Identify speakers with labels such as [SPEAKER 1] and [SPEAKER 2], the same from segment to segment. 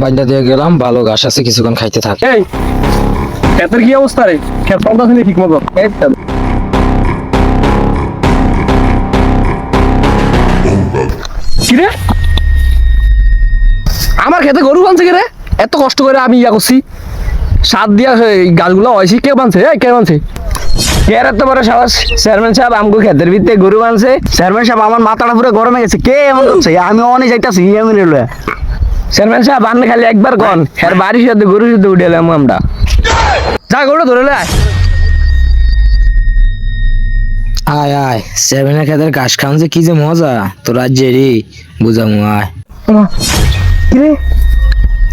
[SPEAKER 1] বাইন্দা দিয়ে গেলাম ভালো ঘাস আছে কিছুক্ষণ খাইতে থাক।
[SPEAKER 2] এই ক্ষেতের কি অবস্থা রে? ক্ষেত চলতেছে ঠিক মতো কিরে আমার খেতে গরু বানছে কে রে? এত কষ্ট করে আমি ইয়া করছি। সাত দিয়া গাছগুলো হয়েছি কে বানছে? এই কে বানছে?
[SPEAKER 3] কে এত বড় সাহস? চেয়ারম্যান সাহেব আমগো ক্ষেতের ভিতরে গরু বানছে। চেয়ারম্যান সাহেব আমার মাথাটা পুরো গরমে গেছে। কে এমন করছে? আমি অনেক যাইতাছি রেল চেয়ারম্যান সাহেব আপনি খালি একবার কন। এর বাড়ির সাথে গরুর সাথে উঠে এলাম আমরা।
[SPEAKER 2] যা ধরে লে। আয়।
[SPEAKER 1] আয়। সেভেনের খেতের ঘাস খাওয়ান যে কি যে মজা। তোর আজ জেরি বুঝামু আয়।
[SPEAKER 2] কিরে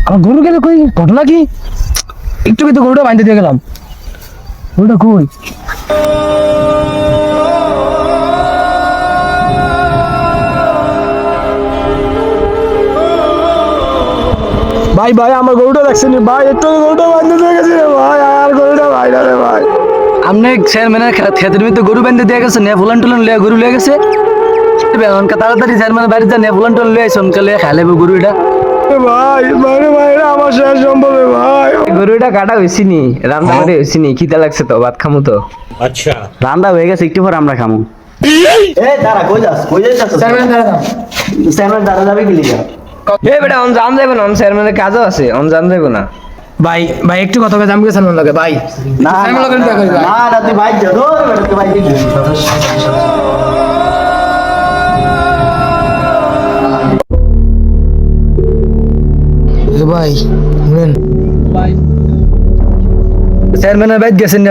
[SPEAKER 2] আমার গরু গেলে কই? ঘটনা কি? একটু কিন্তু গরুটা বাঁধতে দিয়ে গেলাম। গরুটা কই? ভাই ভাই আমার গরুটা দেখছেন ভাই একটু গরুটা বাঁধতে দিয়ে গেছি রে ভাই আর গরুটা ভাই রে ভাই।
[SPEAKER 3] আপনি চেয়ারম্যানের খেতের ভিতরে গরু বেঁধে দিয়ে গেছে নে ফুলন টুলন লিয়া গরু লিয়ে গেছে। তাড়াতাড়ি চেয়ারম্যানের বাড়িতে নে ফুলন টুলন লিয়ে আসুন কালে খাইলে গরু এটা
[SPEAKER 2] ভাই ভাই ভাই আমার শেষ সম্ভব ভাই।
[SPEAKER 3] গরু এটা কাটা হয়েছি নি রান্না হ্যাঁ? করে হয়েছি নি খিদে লাগছে তো ভাত খামু তো।
[SPEAKER 4] আচ্ছা।
[SPEAKER 3] রান্না হয়ে গেছে একটু পর আমরা খামু। এই! দাঁড়া কই যাস? কই যাস
[SPEAKER 2] চেয়ারম্যান দাঁড়া
[SPEAKER 3] চেয়ারম্যান দাঁড়া যাবে কি লিখা এ বেটা অন জান যাবে না অন চেয়ারম্যানের কাজও আছে অন জান যাবে না।
[SPEAKER 2] ভাই ভাই একটু কথা কথা আমি গেছিলাম লাগে ভাই।
[SPEAKER 3] না
[SPEAKER 2] চেয়ারম্যান লোকের দেখা করি ভাই।
[SPEAKER 3] না না তুই বাইক যা ধর বেটা তুই বাইক
[SPEAKER 1] ভাই শুনেন।
[SPEAKER 3] চেয়ারম্যানের বাইক গেছেন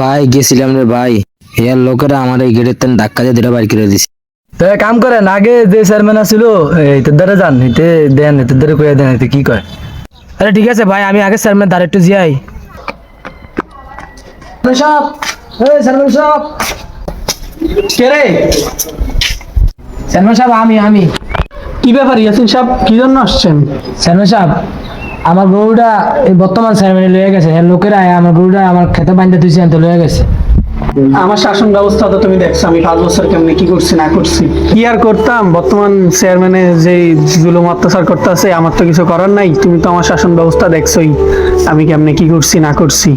[SPEAKER 1] ভাই গেছিলাম রে ভাই। ইয়ার লোকেরা আমার এই গেটের তেন ধাক্কা দিয়ে দুটা বাইর করে দিছে।
[SPEAKER 3] তো এক কাম করেন আগে যে চেয়ারম্যান আছিল এই তোর দ্বারা যান এতে দেন তোর দ্বারা কইয়া দেন এতে কি কয়?
[SPEAKER 2] আরে ঠিক আছে ভাই আমি আগে চেয়ারম্যান দাঁড়া একটু যাই। সাহেব চেয়ারম্যান সাহেব। কে রে? চেয়ারম্যান সাহেব আমি আমি। কি ব্যাপার ইয়াসিন সাহেব? কি জন্য আসছেন? চেয়ারম্যান সাহেব আমার গরুটা এই বর্তমান চেয়ারম্যানে লয়ে গেছে। এর লোকেরা আমার গরুটা আমার খেতে বাঁধতে তুইছে আনতে লয়ে গেছে।
[SPEAKER 5] আমার শাসন ব্যবস্থা তো তুমি দেখছ আমি পাঁচ বছর কেমনি কি করছি না করছি? কি আর করতাম? বর্তমান চেয়ারম্যানে যে জুলুম অত্যাচার করতে আছে আমার তো কিছু করার নাই। তুমি তো আমার শাসন ব্যবস্থা দেখছোই আমি কেমনে কি করছি না করছি?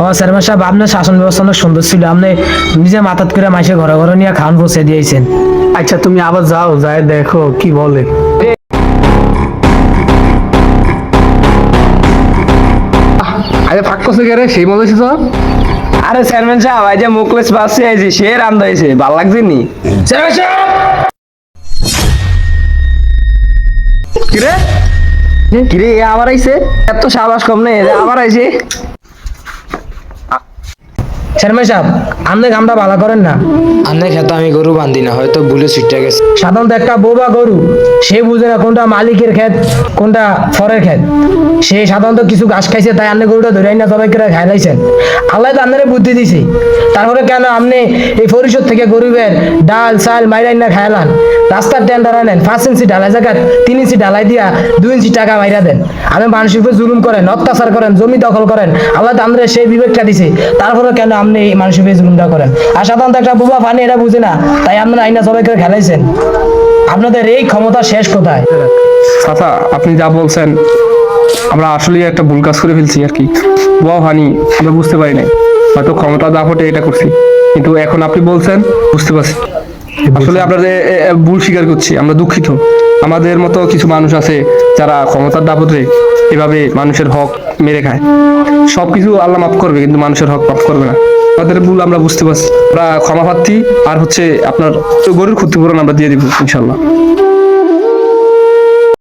[SPEAKER 2] ও চেয়ারম্যান সাহেব আপনার শাসন ব্যবস্থা অনেক সুন্দর ছিল। আপনি নিজে মাথাত করে মাসে ঘরে ঘরে নিয়ে বসে দিয়েছেন।
[SPEAKER 5] আচ্ছা তুমি আবার যাও যায় দেখো কি বলে।
[SPEAKER 2] আরে ফাঁক করছে কে রে? সেই মজা ছিল
[SPEAKER 3] আরে চেয়ারম্যান সাহেব আজ যে মুকলেশ বাসে আইছি সে রান হয়েছে ভালো লাগছে নি?
[SPEAKER 2] চেয়ারম্যান সাহেব!
[SPEAKER 3] কিরে? কিরে এ আবার আইছে? এত সাবাস কম নেই আবার আইছে?
[SPEAKER 2] চেয়ারম্যান সাহেব আপনি কামটা ভালো করেন না।
[SPEAKER 1] আন্নে খেতে আমি গরু বান্ধি না হয়তো ভুলে ছুটে গেছে।
[SPEAKER 2] সাধারণত একটা বোবা গরু সে বুঝে না কোনটা মালিকের ক্ষেত কোনটা ফরের ক্ষেত সে সাধারণত কিছু ঘাস খাইছে তাই আপনি গরুটা ধরে না সবাই করে আল্লাহ তো আপনারে বুদ্ধি দিছি। তারপরে কেন আপনি এই পরিষদ থেকে গরিবের ডাল চাল মাইরাই না খাইলান? রাস্তার টেন্ডার নেন পাঁচ ইঞ্চি ঢালাই জায়গা তিন ইঞ্চি ঢালাই দিয়া দুই ইঞ্চি টাকা মাইরা দেন। আপনি মানুষের উপর জুলুম করেন অত্যাচার করেন জমি দখল করেন। আল্লাহ তো সেই বিবেকটা দিছে। তারপরে কেন আপনি এই মানুষের উপর জুলুমটা করেন। আর সাধারণত একটা বুবা পানি এটা বুঝে না তাই আপনারা আইনা সবাই করে খেলাইছেন। আপনাদের এই ক্ষমতা শেষ কোথায়?
[SPEAKER 6] চাচা আপনি যা বলছেন আমরা আসলেই একটা ভুল কাজ করে ফেলছি আর কি। বাহ হানি আমরা বুঝতে পারি নাই। হয়তো ক্ষমতা দাপটে এটা করছি। কিন্তু এখন আপনি বলছেন বুঝতে পারছি। আসলে আপনাদের ভুল স্বীকার করছি আমরা দুঃখিত। আমাদের মতো কিছু মানুষ আছে যারা ক্ষমতার দাপটে এভাবে মানুষের হক মেরে খায়। সব কিছু আল্লাহ মাফ করবে কিন্তু মানুষের হক মাফ করবে না। আমাদের ভুল আমরা বুঝতে পারছি। আমরা ক্ষমা প্রার্থী আর হচ্ছে আপনার গরুর ক্ষতিপূরণ আমরা দিয়ে দিব ইনশাল্লাহ